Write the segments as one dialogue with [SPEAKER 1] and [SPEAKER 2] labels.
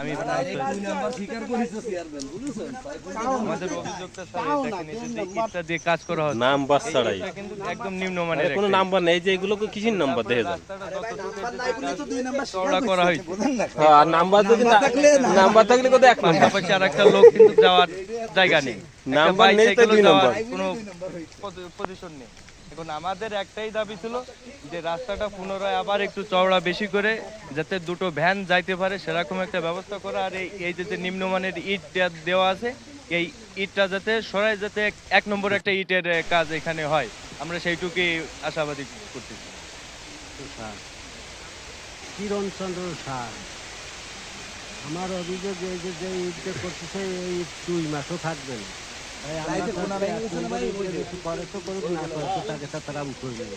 [SPEAKER 1] আমি আমাদের অভিযোগটা স্যার দিয়ে কাজ করা
[SPEAKER 2] নাম্বার ছাড়াই।
[SPEAKER 1] এটা কিন্তু একদম নিম্নমানের
[SPEAKER 2] কোনো নাম্বার নেই যে এগুলো কিসের নাম্বার দেখে
[SPEAKER 1] চওড়া করা হয়েছে।
[SPEAKER 2] হ্যাঁ, আর নাম্বার যদি নাম্বার থাকলে কোথায় এক নাম্বার
[SPEAKER 1] পাশাপাশি আর একটা লোক কিন্তু যাওয়ার জায়গা নেই।
[SPEAKER 2] নাম্বার নেই তো দুই নাম্বার।
[SPEAKER 1] কোনো পজিশন নেই। এখন আমাদের একটাই দাবি ছিল যে রাস্তাটা পুনরায় আবার একটু চওড়া বেশি করে যাতে দুটো ভ্যান যাইতে পারে, সেরকম একটা ব্যবস্থা করা। আর এই যে নিম্নমানের ইট দেওয়া আছে, এই ইটটা যাতে সরাই যাতে এক- নম্বর একটা ইটের কাজ এখানে হয়। আমরা সেইটুকুই আশাবাদী করতেছি।
[SPEAKER 3] সার কিরণ চন্দ্র সার? আমার অভিযোগ এই যে যে ঈদটা করতেছে, এই ঈদ দুই মাসও থাকবে না। দেবে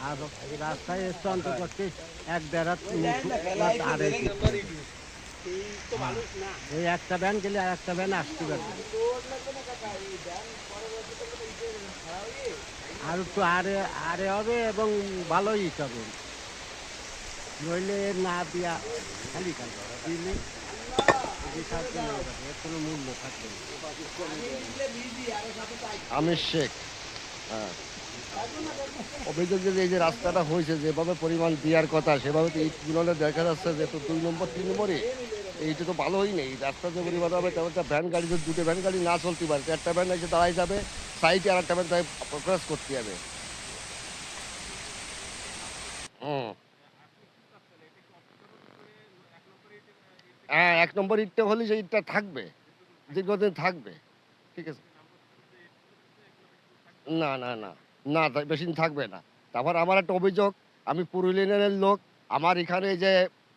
[SPEAKER 3] আর রাস্তায় এসছে এক দেড় আড়াই এই একটা ভ্যান গেলে আর একটা ভ্যান আসতে পারবে। আর একটু আরে আরে হবে এবং ভালোই হবে। নইলে না দিয়া খালি খালি। দিলে
[SPEAKER 4] আমির শেখ। হ্যাঁ। অভিযোগ যে এই যে রাস্তাটা হয়েছে, যেভাবে পরিমাণ দেওয়ার কথা, সেভাবে তো ইটগুলো দেখা যাচ্ছে যে তো দুই নম্বর, তিন নম্বরে এইটা তো ভালোই নেই। রাস্তা যে পরিমাণ হবে একটা ভ্যান গাড়ি, যদি দুটো ভ্যান গাড়ি না চলতে পারে একটা ভ্যান এসে দাঁড়াই যাবে সাইডে আর একটা ভ্যান তাই ক্রস করতে হবে। হুম। হ্যাঁ এক নম্বর ইটটা হলে সেই ইটটা থাকবে, দীর্ঘদিন থাকবে, ঠিক আছে? না না না না বেশি দিন থাকবে না। তারপর আমার একটা অভিযোগ, আমি পুরুলিয়ানের লোক, আমার এখানে যে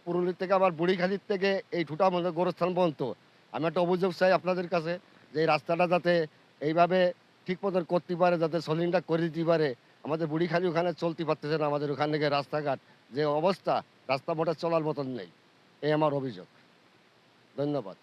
[SPEAKER 4] পুরুলিয়া থেকে আমার বুড়িখালির থেকে এই ঠুটা মধ্যে গোরস্থান পর্যন্ত, আমি একটা অভিযোগ চাই আপনাদের কাছে যে এই রাস্তাটা যাতে এইভাবে ঠিক মতন করতে পারে, যাতে সলিংটা করে দিতে পারে। আমাদের বুড়িখালি ওখানে চলতে পারতেছে না, আমাদের ওখান থেকে রাস্তাঘাট, যে অবস্থা, রাস্তা মোটা চলার মতন নেই, এই আমার অভিযোগ। ধন্যবাদ।